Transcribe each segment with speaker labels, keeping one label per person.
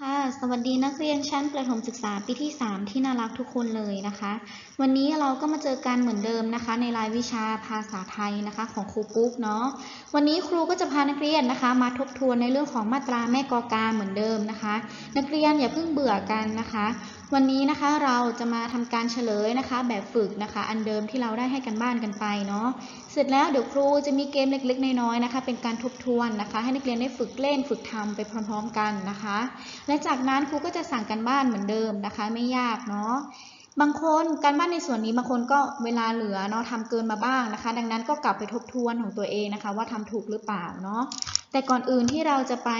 Speaker 1: ค่ะสวัสดีนักเรียนชั้นประถมศึกษาปีที่ 3 ที่น่ารักทุกคนเลยนะคะ วันนี้เราก็มาเจอกันเหมือนเดิมนะคะ ในรายวิชาภาษาไทยนะคะของครูปุ๊กเนาะวันนี้ครูก็จะพานักเรียนนะคะ มาทบทวนในเรื่องของมาตราแม่กอกาเหมือนเดิมนะคะ นักเรียนอย่าเพิ่งเบื่อกันนะคะวันนี้นะคะเราจะมาทำการเฉลยนะคะ แบบฝึกนะคะ อันเดิมที่เราได้ให้กันบ้านกันไปเนาะเสร็จแล้วเดี๋ยวครูจะมีเกมเล็กๆน้อยๆนะคะ เป็นการทบทวนนะคะ ให้นักเรียนได้ฝึกเล่นฝึกทำไปพร้อมๆกันนะคะ และจากนั้นครูก็จะสั่งกันบ้านเหมือนเดิมนะคะ ไม่ยากเนาะบางคนการบ้านในส่วนนี้บางคนก็เวลาเหลือเนาะทำเกินมาบ้างนะคะ ดังนั้นก็กลับไปทบทวนของตัวเองนะคะ ว่าทำถูกหรือเปล่าเนาะแต่ก่อนอื่นที่เราจะไป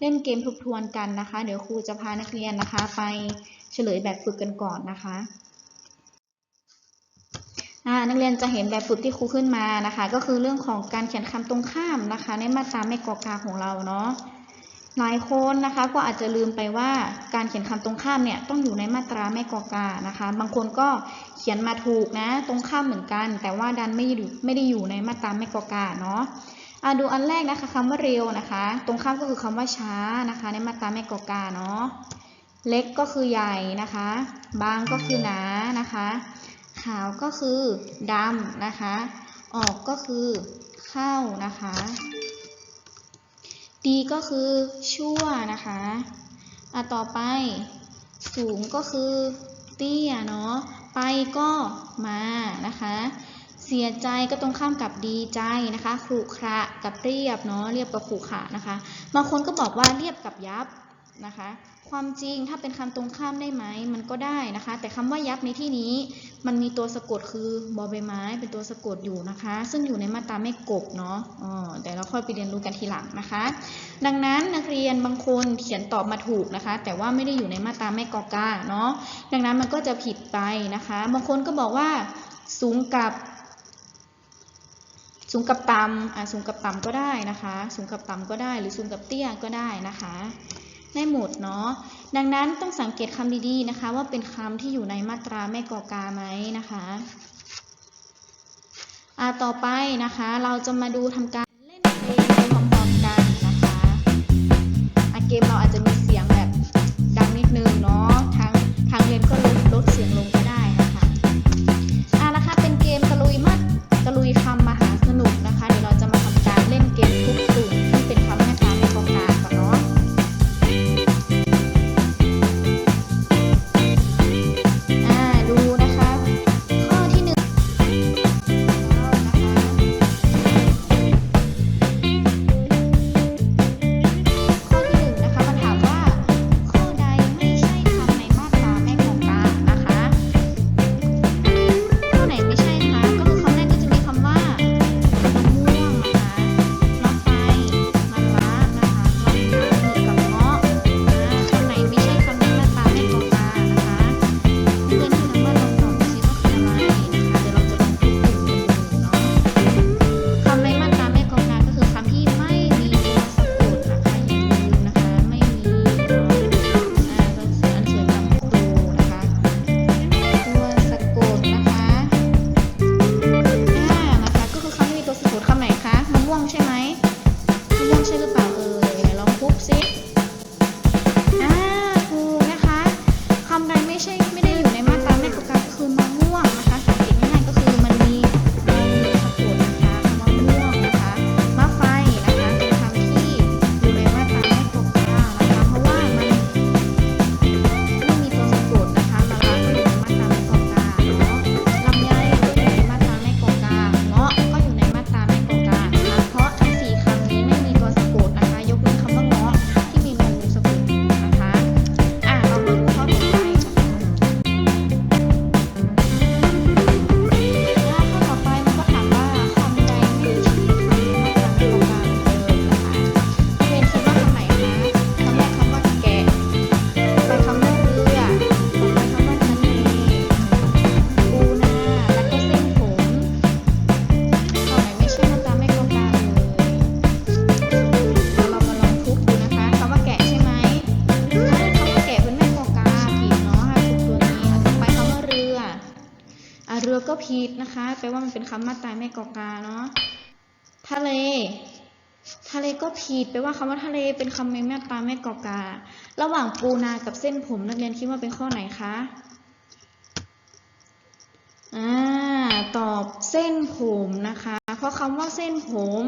Speaker 1: เล่นเกมทบทวนกันนะคะ เดี๋ยวครูจะพานักเรียนนะคะ ไป ฉลยแบบฝึกกันก่อนนะคะนักเรียนจะเห็นแบบฝึกที่ครูขึ้นมานะคะ ก็คือเรื่องของการเขียนคำตรงข้ามนะคะ ในมาตราแม่กอกาของเราเนาะหลายคนนะคะก็อาจจะลืมไปว่าการเขียนคำตรงข้ามเนี่ยต้องอยู่ในมาตราแม่กอกานะคะ บางคนก็เขียนมาถูกนะตรงข้ามเหมือนกัน แต่ว่าดันไม่อยู่ไม่ได้อยู่ในมาตราแม่กอกาเนาะอ่าดูอันแรกนะคะคำว่าเร็วนะคะ ตรงข้ามก็คือคำว่าช้านะคะ ในมาตราแม่กอกาเนาะ เล็กก็คือใหญ่นะคะ บางก็คือหนานะคะ ขาวก็คือดำนะคะ ออกก็คือเข้านะคะ ดีก็คือชั่วนะคะอะต่อไป สูงก็คือเตี้ยเนาะ ไปก็มานะคะ เสียใจก็ตรงข้ามกับดีใจนะคะขรุขระกับเรียบเนาะ เรียบกับขรุขระนะคะ บางคนก็บอกว่าเรียบกับยับ นะคะ ความจริงถ้าเป็นคำตรงข้ามได้ไหมมันก็ได้นะคะ แต่คำว่ายับในที่นี้มันมีตัวสะกดคือบอใบไม้ เป็นตัวสะกดอยู่นะคะ ซึ่งอยู่ในมาตราไม่กบเนาะอ๋อแต่เราค่อยไปเรียนรู้กันทีหลังนะคะ ดังนั้นนักเรียนบางคนเขียนตอบมาถูกนะคะ แต่ว่าไม่ได้อยู่ในมาตราไม่กอกาเนาะดังนั้นมันก็จะผิดไปนะคะ บางคนก็บอกว่าสูงกับสูงกับต่ำอะสูงกับต่ำก็ได้นะคะ สูงกับต่ำก็ได้ หรือสูงกับเตี้ยก็ได้นะคะ ได้หมดเนาะ ดังนั้นต้องสังเกตคำดีๆนะคะ ว่าเป็นคำที่อยู่ในมาตราแม่กอกาไหมนะคะอ่าต่อไปนะคะ เราจะมาดูทำการ ผิดนะคะ แปลว่ามันเป็นคำมาตราแม่กอกาเนาะทะเล ทะเลก็ผิดแปลว่าคำว่าทะเลเป็นคำไม่แม่ปลาแม่กอกา ระหว่างปูนากับเส้นผมนักเรียนคิดว่าเป็นข้อไหนคะอ่าตอบเส้นผมนะคะ เพราะคำว่าเส้นผม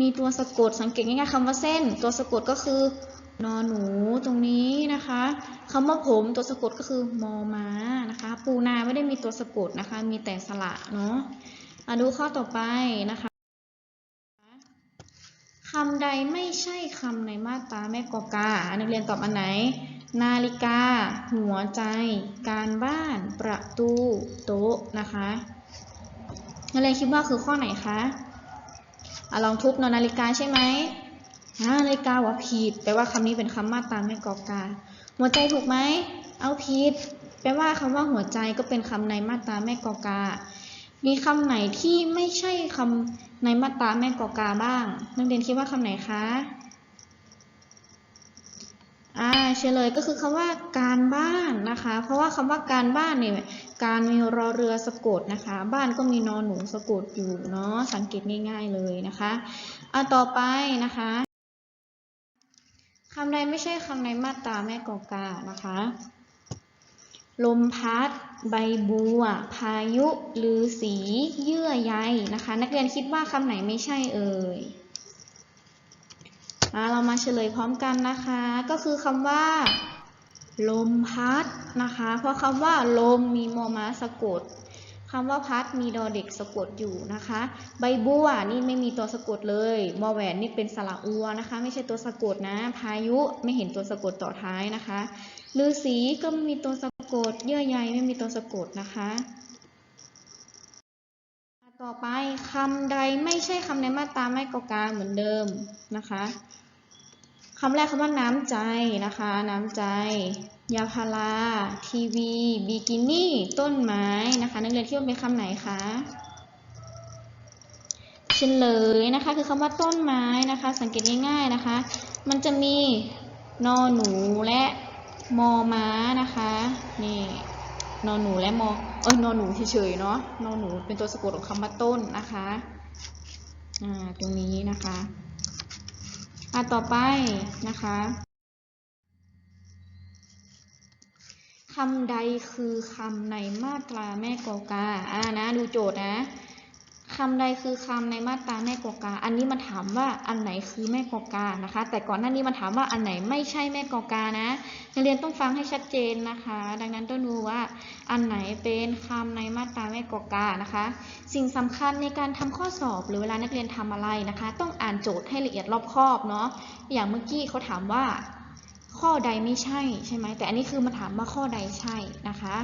Speaker 1: มีตัวสะกดสังเกตง่ายๆคำว่าเส้น ตัวสะกดก็คือ นอนหนูตรงนี้นะคะคำว่าผมตัวสะกดก็คือมอม้านะคะ ปูนาไม่ได้มีตัวสะกดนะคะ มีแต่สระเนาะมาดูข้อต่อไปนะคะคำใดไม่ใช่คำในมาตราแม่กอกานักเรียนตอบอันไหน นาฬิกา หัวใจ การบ้าน ประตู โต๊ะนะคะนักเรียนคิดว่าคือข้อไหนคะอะลองทุบนอะนาฬิกาใช่ไหม อ่านาฬิกาว่าผิดแปลว่าคำนี้เป็นคำมาตราแม่กอกา หัวใจถูกไหม เอาผิด แปลว่าคำว่าหัวใจก็เป็นคำในมาตราแม่กอกา มีคำไหนที่ไม่ใช่คำในมาตราแม่กอกาบ้าง นักเรียนคิดว่าคำไหนคะอ่าเฉลยก็คือคำว่าการบ้านนะคะ เพราะว่าคำว่าการบ้านเนี่ยการมีรอเรือสะกดนะคะ บ้านก็มีนอนหนูสะกดอยู่เนาะสังเกตง่าย ๆเลยนะคะอ่าต่อไปนะคะำใดไม่ใช่คำในมาตราแม่กอกานะคะ ลมพัด ใบบัว พายุลือสี เยื่อใยนะคะ นักเรียนคิดว่าคำไหนไม่ใช่เอ่ยเรามาเฉลยพร้อมกันนะคะ ก็คือคำว่า ลมพัดนะคะ เพราะคำว่าลมมีมอมาสะกด คำว่าพัดมีดอเด็กสะกดอยู่นะคะ ใบบัวนี่ไม่มีตัวสะกดเลยมอแหวนนี่เป็นสระอัวนะคะ ไม่ใช่ตัวสะกดนะ พายุไม่เห็นตัวสะกดต่อท้ายนะคะฤาษีก็ไม่มีตัวสะกด เยื่อใยไม่มีตัวสะกดนะคะ ต่อไปคำใดไม่ใช่คำในมาตราไม่กอกาเหมือนเดิมนะคะคำแรกคำว่าน้ำใจนะคะ น้ำใจ ยาพาราทีวีบิกินี่ต้นไม้นะคะ นักเรียนคิดว่าเป็นคำไหนคะเฉลยนะคะคือคำว่าต้นไม้นะคะ สังเกตง่ายๆนะคะ มันจะมีนอหนูและมอม้านะคะนี่นอหนูและมอเอ้ยนอหนูเฉยๆเนาะนอหนูเป็นตัวสะกดของคำว่าต้นนะคะอ่าตรงนี้นะคะอ่าต่อไปนะคะำใดคือคำในมาตราแม่กอกาอ่านะ ดูโจทย์นะคำใดคือคำในมาตราแม่กอกา อันนี้มันถามว่าอันไหนคือแม่กอกานะคะ แต่ก่อนหน้านี้มันถามว่าอันไหนไม่ใช่แม่กอกานะนักเรียนต้องฟังให้ชัดเจนนะคะ ดังนั้นต้องดูว่าอันไหนเป็นคำในมาตราแม่กอกานะคะ สิ่งสำคัญในการทำข้อสอบหรือเวลานักเรียนทำอะไรนะคะ ต้องอ่านโจทย์ให้ละเอียดรอบคอบเนาะอย่างเมื่อกี้เขาถามว่า ข้อใดไม่ใช่ใช่ไหมแต่อันนี้คือมาถามว่าข้อใดใช่นะคะ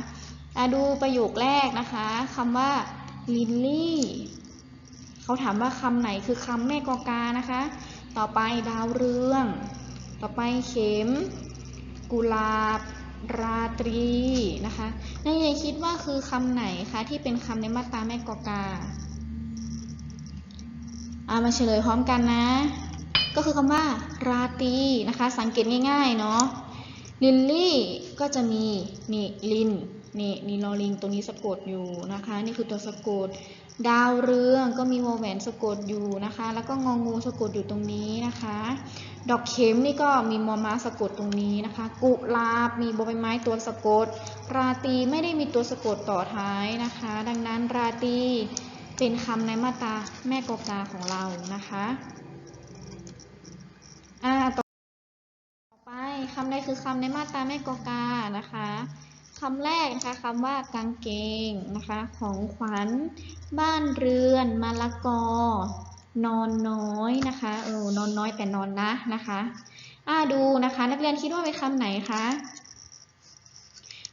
Speaker 1: อะดูประโยคแรกนะคะคำว่าลินลี่เขาถามว่าคำไหนคือคำแม่กอกานะคะ ต่อไปดาวเรือง ต่อไปเข็ม กุหลาบ ราตรีนะคะนักเรียคิดว่าคือคำไหนคะที่เป็นคำในมาตราแม่กอกาอามาเฉลยพร้อมกันนะ ก็คือคำว่าราตีนะคะ สังเกตง่ายๆเนาะลินลี่ก็จะมีนี่ลินนี่นี่ลอลิงตรงนี้สะกดอยู่นะคะ นี่คือตัวสะกด ดาวเรืองก็มีวอแหวนสะกดอยู่นะคะ แล้วก็งองูสะกดอยู่ตรงนี้นะคะ ดอกเข็มนี่ก็มีมอม้าสะกดตรงนี้นะคะ กุลาบมีบใบไม้ตัวสะกด ราตีไม่ได้มีตัวสะกดต่อท้ายนะคะ ดังนั้นราตีเป็นคำในมาตราแม่กกาของเรานะคะ อ่าต่อไปคำใดคือคำในมาตราแม่กอกานะคะคำแรกนะคะคำว่ากางเกงนะคะ ของขวัญ บ้านเรือนมะละกอ นอนน้อยนะคะเออนอนน้อยแต่นอนนะนะคะอ่าดูนะคะ นักเรียนคิดว่าเป็นคำไหนคะ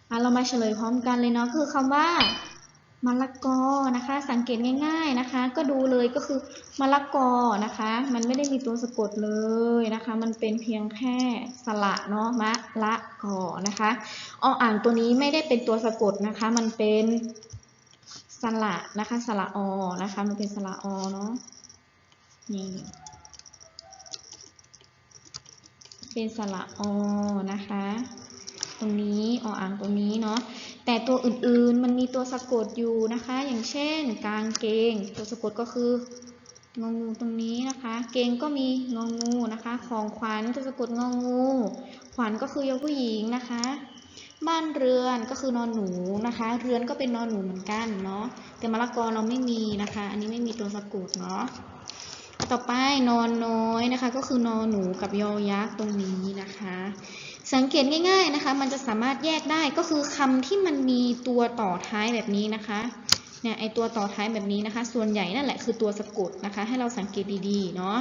Speaker 1: อ่าเรามาเฉลยพร้อมกันเลยเนาะคือคำว่า มะละกอนะคะ สังเกตง่ายๆนะคะ ก็ดูเลยก็คือมะละกอนะคะ มันไม่ได้มีตัวสะกดเลยนะคะ มันเป็นเพียงแค่สระเนาะมะละกอนะคะออ่างตัวนี้ไม่ได้เป็นตัวสะกดนะคะ มันเป็นสระนะคะสระอนะคะ มันเป็นสระอเนาะนี่เป็นสระอนะคะ ตรงนี้ออ่างตรงนี้เนาะ แต่ตัวอื่นๆมันมีตัวสะกดอยู่นะคะ อย่างเช่น กางเกง ตัวสะกดก็คืององูตรงนี้นะคะ เกงก็มีงองูนะคะ ของขวัญจะสะกดงองู ขวัญก็คือยกผู้หญิงนะคะ บ้านเรือนก็คือนอนหนูนะคะ เรือนก็เป็นนอนหนูเหมือนกันเนาะ แต่มะละกอเราไม่มีนะคะ อันนี้ไม่มีตัวสะกดเนาะ ต่อไปนอนน้อยนะคะ ก็คือนอนหนูกับยอยักษ์ตรงนี้นะคะ สังเกตง่ายๆนะคะ มันจะสามารถแยกได้ก็คือคำที่มันมีตัวต่อท้ายแบบนี้นะคะเนี่ยไอตัวต่อท้ายแบบนี้นะคะ ส่วนใหญ่นั่นแหละคือตัวสะกดนะคะ ให้เราสังเกตดีๆเนาะ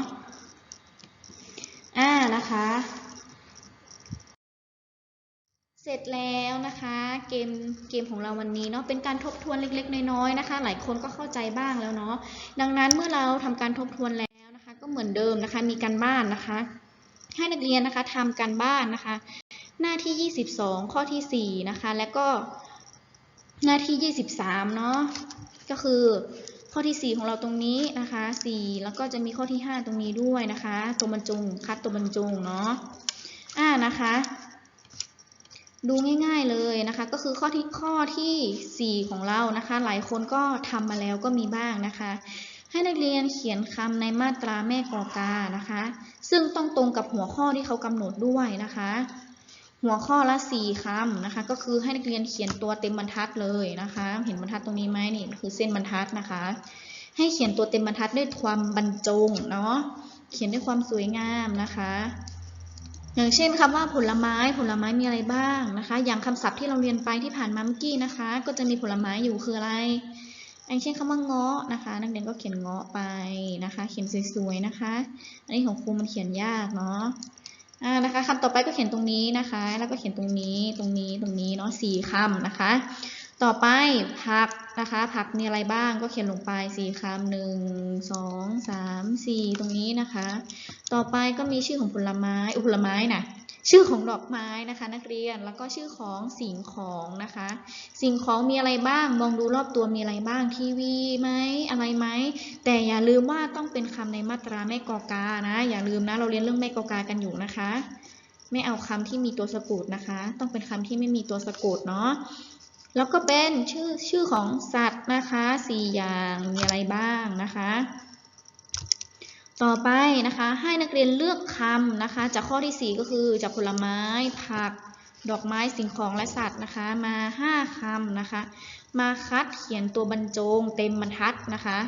Speaker 1: อ่านะคะ เสร็จแล้วนะคะ เกมเกมของเราวันนี้เนาะเป็นการทบทวนเล็กๆน้อยๆนะคะ หลายคนก็เข้าใจบ้างแล้วเนาะดังนั้นเมื่อเราทำการทบทวนแล้วนะคะ ก็เหมือนเดิมนะคะ มีการบ้านนะคะ ให้นักเรียนนะคะทำการบ้านนะคะ หน้าที่ 22 ข้อที่ 4 นะคะ แล้วก็หน้าที่ 23 เนาะก็คือข้อที่ 4 ของเราตรงนี้นะคะ 4 แล้วก็จะมีข้อที่ 5 ตรงนี้ด้วยนะคะ ตัวบรรจง คัดตัวบรรจงเนาะอ่านะคะ ดูง่ายๆเลยนะคะ ก็คือข้อที่ข้อที่ 4 ของเรานะคะ หลายคนก็ทำมาแล้วก็มีบ้างนะคะ ให้นักเรียนเขียนคำในมาตราแม่กอกานะคะ ซึ่งต้องตรงกับหัวข้อที่เขากำหนดด้วยนะคะ หัวข้อละ4คำนะคะ ก็คือให้นักเรียนเขียนตัวเต็มบรรทัดเลยนะคะ เห็นบรรทัดตรงนี้ไหมนี่คือเส้นบรรทัดนะคะ ให้เขียนตัวเต็มบรรทัดด้วยความบรรจงเนาะ เขียนด้วยความสวยงามนะคะอย่างเช่นคำว่าผลไม้ผลไม้มีอะไรบ้างนะคะ อย่างคำศัพท์ที่เราเรียนไปที่ผ่านมาเมื่อกี้นะคะ ก็จะมีผลไม้อยู่คืออะไร อย่างเช่นคำว่าเงาะนะคะ นักเรียนก็เขียนเงาะไปนะคะ เขียนสวยๆนะคะ อันนี้ของครูมันเขียนยากเนาะอ่านะคะคำต่อไปก็เขียนตรงนี้นะคะ แล้วก็เขียนตรงนี้ตรงนี้ตรงนี้เนาะสี่คำนะคะ ต่อไปผักนะคะ ผักมีอะไรบ้างก็เขียนลงไปสี่คำหนึ่งสองสามสี่ตรงนี้นะคะ ต่อไปก็มีชื่อของผลไม้อุผลไม้น่ะ ชื่อของดอกไม้นะคะนักเรียนแล้วก็ชื่อของสิ่งของนะคะ สิ่งของมีอะไรบ้าง มองดูรอบตัวมีอะไรบ้าง ทีวีไหมอะไรไหมแต่อย่าลืมว่าต้องเป็นคำในมาตราแม่กอกานะ อย่าลืมนะเราเรียนเรื่องแม่กอกากันอยู่นะคะ ไม่เอาคำที่มีตัวสะกดนะคะ ต้องเป็นคำที่ไม่มีตัวสะกดเนาะแล้วก็เป็นชื่อชื่อของสัตว์นะคะสี่อย่างมีอะไรบ้างนะคะ ต่อไปนะคะให้นักเรียนเลือกคำนะคะ จากข้อที่ 4 ก็คือจากผลไม้ ผัก ดอกไม้สิ่งของและสัตว์นะคะ มา 5คำนะคะ มาคัดเขียนตัวบรรจง เต็มบรรทัดนะคะ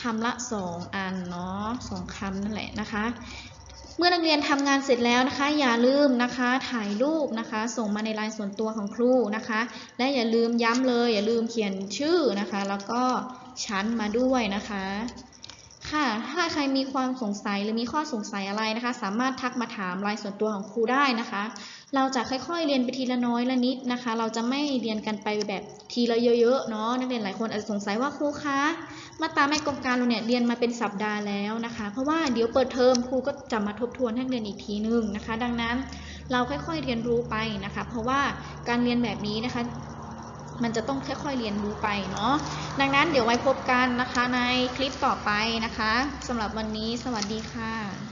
Speaker 1: คำละ 2 อันเนาะสองคำนั่นแหละนะคะ เมื่อนักเรียนทำงานเสร็จแล้วนะคะ อย่าลืมนะคะถ่ายรูปนะคะ ส่งมาในไลน์ส่วนตัวของครูนะคะ และอย่าลืมย้ำเลย อย่าลืมเขียนชื่อนะคะ แล้วก็ชั้นมาด้วยนะคะ ค่ะ ถ้าใครมีความสงสัยหรือมีข้อสงสัยอะไรนะคะ สามารถทักมาถามไลน์ส่วนตัวของครูได้นะคะ เราจะค่อยๆเรียนไปทีละน้อยละนิดนะคะ เราจะไม่เรียนกันไปแบบทีละเยอะๆเนาะนักเรียนหลายคนอาจจะสงสัยว่าครูคะมาตราแม่กองการเราเนี่ยเรียนมาเป็นสัปดาห์แล้วนะคะ เพราะว่าเดี๋ยวเปิดเทอมครูก็จะมาทบทวนให้เรียนอีกทีนึงนะคะ ดังนั้นเราค่อยๆเรียนรู้ไปนะคะ เพราะว่าการเรียนแบบนี้นะคะ มันจะต้องค่อยๆเรียนรู้ไปเนาะดังนั้นเดี๋ยวไว้พบกันนะคะในคลิปต่อไปนะคะสำหรับวันนี้สวัสดีค่ะ